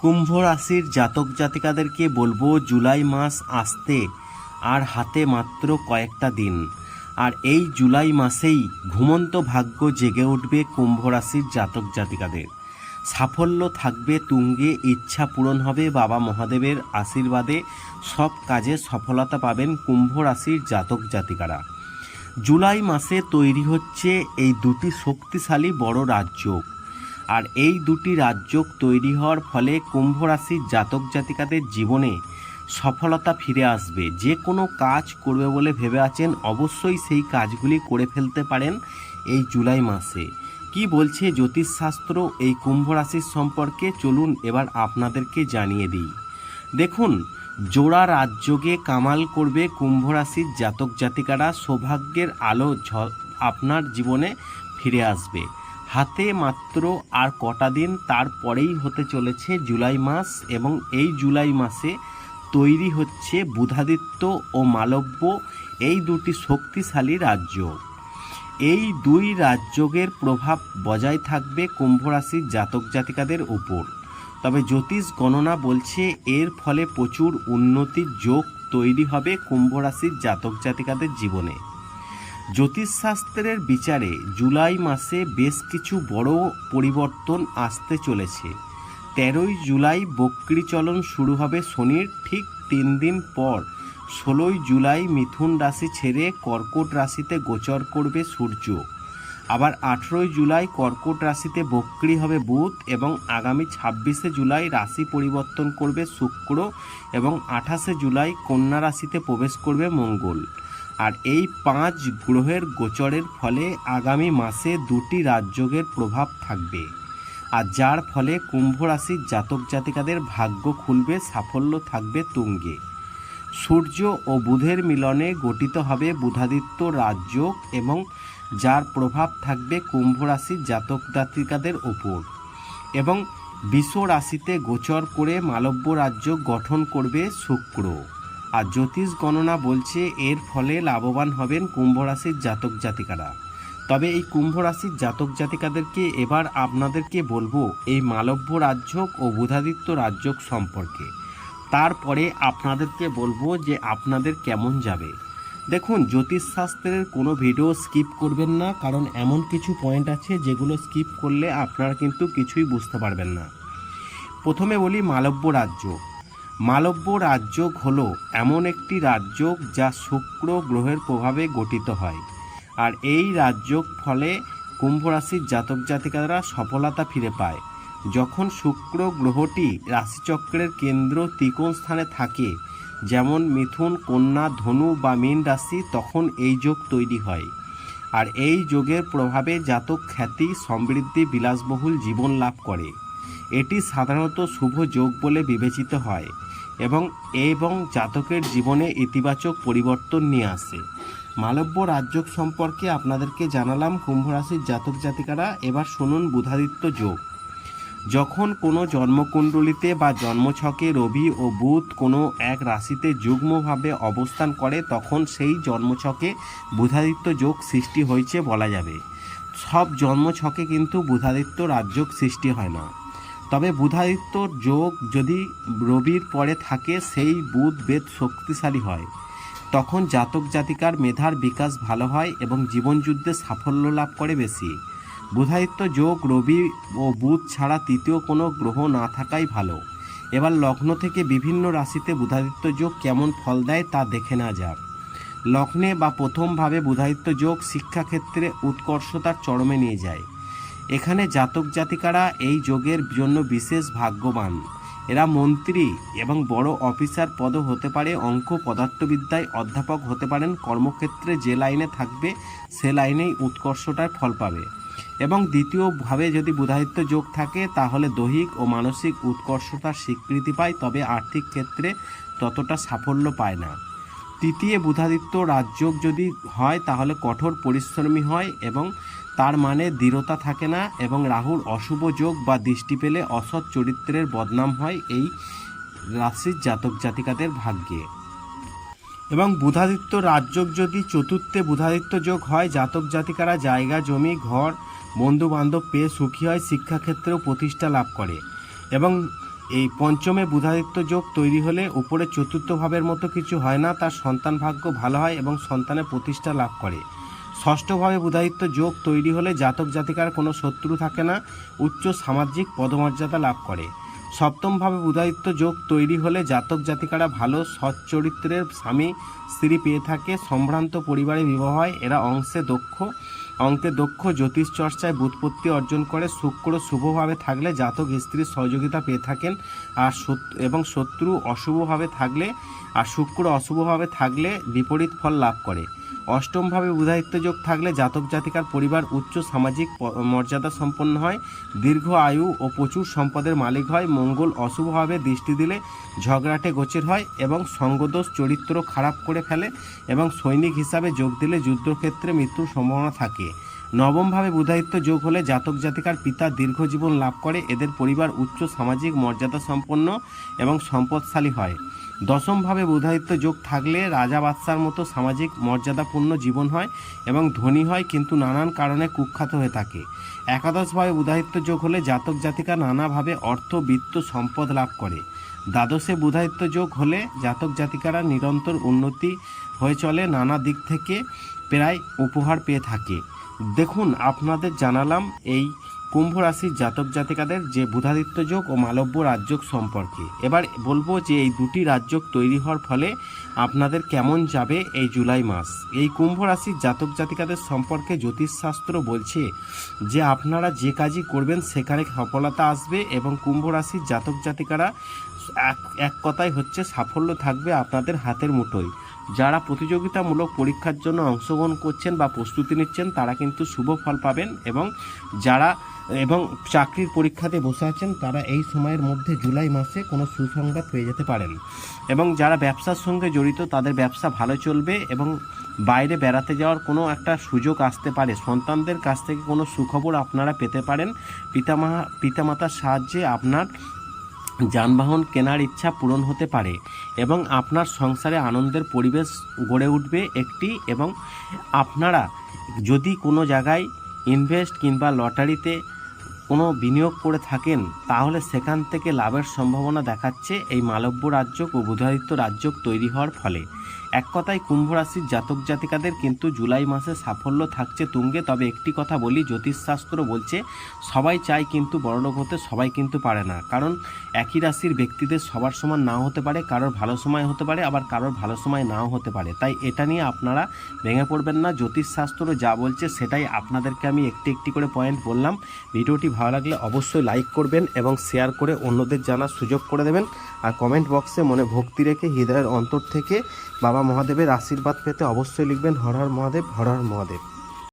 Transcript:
কুম্ভ রাশির জাতক জাতিকাদেরকে বলব জুলাই মাস আসতে আর হাতে মাত্র কয়েকটা দিন। আর এই জুলাই মাসেই ঘুমন্ত ভাগ্য জেগে উঠবে কুম্ভ রাশির জাতক জাতিকাদের। সাফল্য থাকবে তুঙ্গে, ইচ্ছা পূরণ হবে বাবা মহাদেবের আশীর্বাদে। সব কাজে সফলতা পাবেন কুম্ভ রাশির জাতক জাতিকারা। জুলাই মাসে তৈরি হচ্ছে এই দুটি শক্তিশালী বড় রাজ্য আর এই দুটি রাজ্য তৈরি হওয়ার ফলে কুম্ভ রাশির জাতক জাতিকাদের জীবনে সফলতা ফিরে আসবে। যে কোনো কাজ করবে বলে ভেবে আছেন, অবশ্যই সেই কাজগুলি করে ফেলতে পারেন এই জুলাই মাসে। কি বলছে জ্যোতিষশাস্ত্র এই কুম্ভ রাশির সম্পর্কে? চলুন এবার আপনাদেরকে জানিয়ে দিই। দেখুন, জোড়া রাজযোগে কামাল করবে কুম্ভ রাশির জাতক জাতিকারা। সৌভাগ্যের আলো আপনার জীবনে ফিরে আসবে। হাতে মাত্র আর কটা দিন তারপরেই হতে চলেছে জুলাই মাস এবং এই জুলাই মাসে তৈরি হচ্ছে বুধাদিত্য ও মালব্য এই দুটি শক্তিশালী রাজ্য। এই দুই রাজযোগের প্রভাব বজায় থাকবে কুম্ভ রাশির জাতক জাতিকাদের উপর। তবে জ্যোতিষ গণনা বলছে এর ফলে প্রচুর উন্নতির যোগ তৈরি হবে কুম্ভ রাশির জাতক জাতিকাদের জীবনে। জ্যোতিষশাস্ত্রের বিচারে জুলাই মাসে বেশ কিছু বড় পরিবর্তন আসতে চলেছে। তেরোই জুলাই বক্রি চলন শুরু হবে শনির, ঠিক তিন দিন পর। ষোলোই জুলাই মিথুন রাশি ছেড়ে কর্কট রাশিতে গোচর করবে সূর্য। আবার আঠেরোই জুলাই কর্কট রাশিতে বক্রি হবে বুধ এবং আগামী ছাব্বিশে জুলাই রাশি পরিবর্তন করবে শুক্র এবং আঠাশে জুলাই কন্যা রাশিতে প্রবেশ করবে মঙ্গল। আর এই পাঁচ গ্রহের গোচরের ফলে আগামী মাসে দুটি রাজযোগের প্রভাব থাকবে। আর যার ফলে কুম্ভ রাশির জাতক জাতিকাদের ভাগ্য খুলবে, সাফল্য থাকবে তুঙ্গে। সূর্য ও বুধের মিলনে গঠিত হবে বুধাদিত্য রাজযোগ এবং যার প্রভাব থাকবে কুম্ভ রাশির জাতক জাতিকাদের ওপর। এবং বিশ্ব রাশিতে গোচর করে মালব্য রাজ্য গঠন করবে শুক্র। আর জ্যোতিষ গণনা বলছে এর ফলে লাভবান হবেন কুম্ভ রাশির জাতক জাতিকারা। তবে এই কুম্ভ রাশির জাতক জাতিকাদেরকে এবার আপনাদেরকে বলব এই মালব্য রাজ্যক ও বুধাদিত্য রাজ্যক সম্পর্কে। তারপরে আপনাদেরকে বলব যে আপনাদের কেমন যাবে। দেখুন জ্যোতিষশাস্ত্রের কোনো ভিডিও স্কিপ করবেন না, কারণ এমন কিছু পয়েন্ট আছে যেগুলো স্কিপ করলে আপনারা কিন্তু কিছুই বুঝতে পারবেন না। প্রথমে বলি মালব্য রাজ্য। মালব্য রাজযোগ হলো এমন একটি রাজযোগ যা শুক্র গ্রহের প্রভাবে গঠিত হয়। আর এই রাজযোগ ফলে কুম্ভ রাশির জাতক জাতিকারা সফলতা ফিরে পায়। যখন শুক্র গ্রহটি রাশিচক্রের কেন্দ্র ত্রিকোণ স্থানে থাকে, যেমন মিথুন, কন্যা, ধনু বা মীন রাশি, তখন এই যোগ তৈরি হয়। আর এই যোগের প্রভাবে জাতক খ্যাতি, সমৃদ্ধি, বিলাসবহুল জীবন লাভ করে। এটি সাধারণত শুভ যোগ বলে বিবেচিত হয়। এবং এবং জাতকের জীবনে ইতিবাচক পরিবর্তন নিয়ে আসে। মালব্য রাজযোগ সম্পর্কে আপনাদেরকে জানালাম কুম্ভ রাশির জাতক জাতিকারা, এবার শুনুন বুধাদিত্য যোগ। যখন কোনো জন্মকুণ্ডলিতে বা জন্মছকে রবি ও বুধ কোনো এক রাশিতে যুগ্মভাবে অবস্থান করে, তখন সেই জন্মছকে বুধাদিত্য যোগ সৃষ্টি হয়েছে বলা যাবে। সব জন্মছকে কিন্তু বুধাদিত্য রাজযোগ সৃষ্টি হয় না। তবে বুধাদিত্য যোগ যদি রবির পরে থাকে, সেই বুধ বেদ শক্তিশালী হয়। তখন জাতক জাতিকার মেধার বিকাশ ভালো হয় এবং জীবনযুদ্ধে সাফল্য লাভ করে বেশি। বুধাদিত্য যোগ রবি ও বুধ ছাড়া তৃতীয় কোনো গ্রহ না থাকাই ভালো। এবার লগ্ন থেকে বিভিন্ন রাশিতে বুধাদিত্য যোগ কেমন ফল দেয় তা দেখে না যাক। লগ্নে বা প্রথমভাবে বুধাদিত্য যোগ শিক্ষাক্ষেত্রে উৎকর্ষতার চরমে নিয়ে যায়। এখানে জাতক জাতিকারা এই যোগের জন্য বিশেষ ভাগ্যবান। এরা মন্ত্রী এবং বড় অফিসার পদও হতে পারে, অঙ্ক পদার্থবিদ্যায় অধ্যাপক হতে পারেন, কর্মক্ষেত্রে যে লাইনে থাকবে, সে লাইনেই উৎকর্ষটার ফল পাবে। এবং দ্বিতীয়ভাবে যদি বুধাদিত্য যোগ থাকে, তাহলে দৈহিক ও মানসিক উৎকর্ষতার স্বীকৃতি পায়, তবে আর্থিক ক্ষেত্রে ততটা সাফল্য পায় না। তৃতীয় বুধাদিত্য রাজযোগ যদি হয়, তাহলে কঠোর পরিশ্রমী হয় এবং তার মানে দৃঢ়তা থাকে না এবং রাহুর অশুভ যোগ বা দৃষ্টি পেলে অসৎ চরিত্রের বদনাম হয় এই রাশির জাতক জাতিকাদের ভাগ্যে। এবং বুধাদিত্য রাজযোগ যদি চতুর্থে বুধাদিত্য যোগ হয়, জাতক জাতিকারা জায়গা, জমি, ঘর বন্ধু বান্ধব পেয়ে সুখী হয়, শিক্ষাক্ষেত্রেও প্রতিষ্ঠা লাভ করে। এবং এই পঞ্চমে বুধাদিত্য যোগ তৈরি হলে উপরে চতুর্থ ভাবের মতো কিছু হয় না, তার সন্তান ভাগ্য ভালো হয় এবং সন্তানের প্রতিষ্ঠা লাভ করে। ষষ্ঠভাবে বুধায়িত্ব যোগ তৈরি হলে জাতক জাতিকার কোনো শত্রু থাকে না, উচ্চ সামাজিক পদমর্যাদা লাভ করে। সপ্তমভাবে বুধায়িত্ব যোগ তৈরি হলে জাতক জাতিকারা ভালো, সচ্চরিত্রের স্বামী, স্ত্রী পেয়ে থাকে, সম্ভ্রান্ত পরিবারে বিবাহ হয়, এরা অংশে দক্ষ। অঙ্কে দক্ষ জ্যোতিষ চর্চায় বুৎপত্তি অর্জন করে, শুক্র শুভভাবে থাকলে জাতক স্ত্রীর সহযোগিতা পেয়ে থাকেন, আর এবং শত্রু অশুভভাবে থাকলে, আর শুক্র অশুভভাবে থাকলে বিপরীত ফল লাভ করে। অষ্টমভাবে বুধায়িত্ব যোগ থাকলে জাতক জাতিকার পরিবার উচ্চ সামাজিক মর্যাদা সম্পন্ন হয়, দীর্ঘ আয়ু ও প্রচুর সম্পদের মালিক হয়, মঙ্গল অশুভভাবে দৃষ্টি দিলে ঝগড়াটে গোচের হয় এবং সঙ্গদোষ চরিত্র খারাপ করে ফেলে এবং সৈনিক হিসাবে যোগ দিলে যুদ্ধক্ষেত্রে মৃত্যুর সম্ভাবনা থাকে। নবমভাবে বুধায়িত্ব যোগ হলে জাতক জাতিকার পিতা দীর্ঘজীবন লাভ করে, এদের পরিবার উচ্চ সামাজিক মর্যাদা সম্পন্ন এবং সম্পদশালী হয়। দশমভাবে বুধায়িত্ব যোগ থাকলে রাজা বাদশার মতো সামাজিক মর্যাদাপূর্ণ জীবন হয় এবং ধনী হয়, কিন্তু নানান কারণে কুখ্যাত হয়ে থাকে। একাদশভাবে বুধায়িত্ব যোগ হলে জাতক জাতিকা নানাভাবে অর্থ, বিত্ত, সম্পদ লাভ করে। দ্বাদশে বুধায়িত্ব যোগ হলে জাতক জাতিকারা নিরন্তর উন্নতি হয়ে চলে, নানা দিক থেকে প্রায় উপহার পেয়ে থাকে। দেখুন, আপনাদের জানালাম এই কুম্ভ রাশির জাতক জাতিকাদের যে বুধাদিত্য যোগ ও মালব্য রাজযোগ সম্পর্কে। এবার বলব যে এই দুটি রাজযোগ তৈরি হওয়ার ফলে আপনাদের কেমন যাবে এই জুলাই মাস? এই কুম্ভ রাশির জাতক জাতিকাদের সম্পর্কে জ্যোতিষশাস্ত্র বলছে যে আপনারা যে কাজই করবেন সেখানে সফলতা আসবে এবং কুম্ভ রাশির জাতক জাতিকারা এক এক কথায় হচ্ছে সাফল্য থাকবে আপনাদের হাতের মুঠোয়। যারা প্রতিযোগিতামূলক পরীক্ষার জন্য অংশগ্রহণ করছেন বা প্রস্তুতি নিচ্ছেন তারা কিন্তু শুভ ফল পাবেন এবং যারা এবং চাকরির পরীক্ষাতে বসে আছেন, তারা এই সময়ের মধ্যে জুলাই মাসে কোনো সুসংবাদ পেয়ে যেতে পারেন। এবং যারা ব্যবসার সঙ্গে জড়িত, তাদের ব্যবসা ভালো চলবে এবং বাইরে বেড়াতে যাওয়ার কোনো একটা সুযোগ আসতে পারে। সন্তানদের কাছ থেকে কোনো সুখবর আপনারা পেতে পারেন। পিতামা পিতামাতার সাহায্যে আপনার যানবাহন কেনার ইচ্ছা পূরণ হতে পারে এবং আপনার সংসারে আনন্দের পরিবেশ গড়ে উঠবে একটি এবং আপনারা যদি কোনো জায়গায় ইনভেস্ট কিংবা লটারিতে কোনো বিনিয়োগ করে থাকেন, তাহলে সেখান থেকে লাভের সম্ভাবনা দেখাচ্ছে এই মালব্য রাজ্য ও বুধাদিত্য রাজ্য তৈরি হওয়ার ফলে। এক কথায় কুম্ভ রাশির জাতক জাতিকাদের কিন্তু জুলাই মাসে সাফল্য থাকছে তুঙ্গে, তবে একটি কথা বলি, জ্যোতিষশাস্ত্র বলছে, সবাই চায় কিন্তু বড়লোক হতে, সবাই কিন্তু পারে না। কারণ একই রাশির ব্যক্তিদের সবার সমান নাও হতে পারে, কারোর ভালো সময় হতে পারে, আবার কারোর ভালো সময় নাও হতে পারে। তাই এটা নিয়ে আপনারা ভেঙে পড়বেন না, জ্যোতিষশাস্ত্র যা বলছে সেটাই আপনাদেরকে আমি একটি একটি করে পয়েন্ট বললাম। ভিডিওটি ভালো লাগলে অবশ্যই লাইক করবেন এবং শেয়ার করে অন্যদের জানার সুযোগ করে দেবেন। আর কমেন্ট বক্সে মনে ভক্তি রেখে হৃদয়ের অন্তর থেকে বাবা মহাদেবের আশীর্বাদ পেতে অবশ্যই লিখবেন হর হর মহাদেব হর হর মহাদেব।